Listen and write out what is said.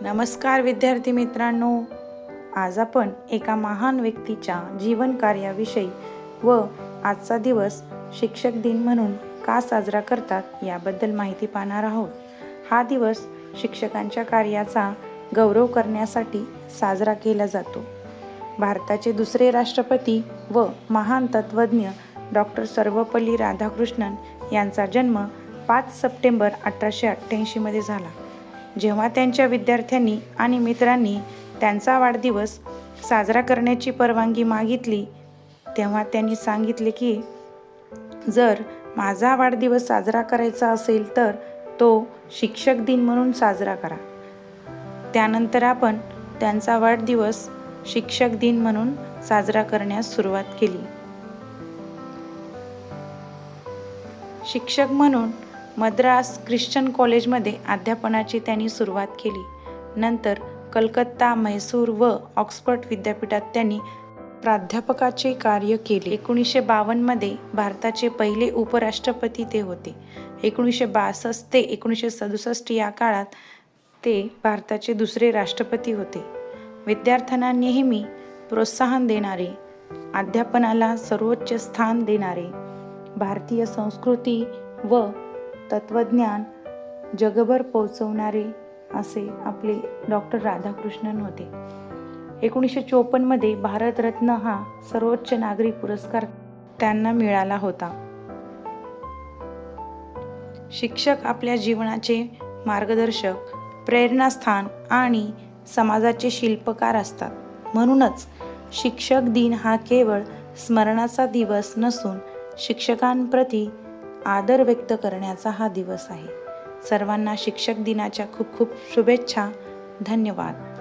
नमस्कार विद्यार्थी मित्रांनो. आज आपण एका महान व्यक्तीच्या जीवन कार्याविषयी व आजचा दिवस शिक्षक दिन म्हणून का साजरा करतात याबद्दल माहिती पाहणार आहोत. हा दिवस शिक्षकांच्या कार्याचा गौरव करण्यासाठी साजरा केला जातो. भारताचे दुसरे राष्ट्रपती व महान तत्त्वज्ञ डॉक्टर सर्वपल्ली राधाकृष्णन यांचा जन्म पाच सप्टेंबर अठराशे अठ्ठ्याऐंशीमध्ये झाला. जेव्हा त्यांच्या विद्यार्थ्यांनी आणि मित्रांनी त्यांचा वाढदिवस साजरा करण्याची परवानगी मागितली तेव्हा त्यांनी सांगितले की जर माझा वाढदिवस साजरा करायचा असेल तर तो शिक्षक दिन म्हणून साजरा करा. त्यानंतर आपण त्यांचा वाढदिवस शिक्षक दिन म्हणून साजरा करण्यास सुरुवात केली. शिक्षक म्हणून मद्रास ख्रिश्चन कॉलेजमध्ये अध्यापनाची त्यांनी सुरुवात केली. नंतर कलकत्ता म्हैसूर व ऑक्सफर्ड विद्यापीठात त्यांनी प्राध्यापकाचे कार्य केले. एकोणीसशे बावन्नमध्ये भारताचे पहिले उपराष्ट्रपती ते होते. एकोणीसशे बासष्ट ते एकोणीसशे सदुसष्ट या काळात ते भारताचे दुसरे राष्ट्रपती होते. विद्यार्थ्यांना नेहमी प्रोत्साहन देणारे अध्यापनाला सर्वोच्च स्थान देणारे भारतीय संस्कृती व तत्त्वज्ञान जगभर पोचवणारे असे आपले डॉक्टर राधाकृष्णन होते. एकोणीसशे चोपन्नमध्ये भारतरत्न हा सर्वोच्च नागरी पुरस्कार त्यांना मिळाला होता. शिक्षक आपल्या जीवनाचे मार्गदर्शक प्रेरणास्थान आणि समाजाचे शिल्पकार असतात. म्हणूनच शिक्षक दिन हा केवळ स्मरणाचा दिवस नसून शिक्षकांप्रती आदर व्यक्त करण्याचा हा दिवस आहे. सर्वांना शिक्षक दिनाच्या खूप खूप शुभेच्छा. धन्यवाद.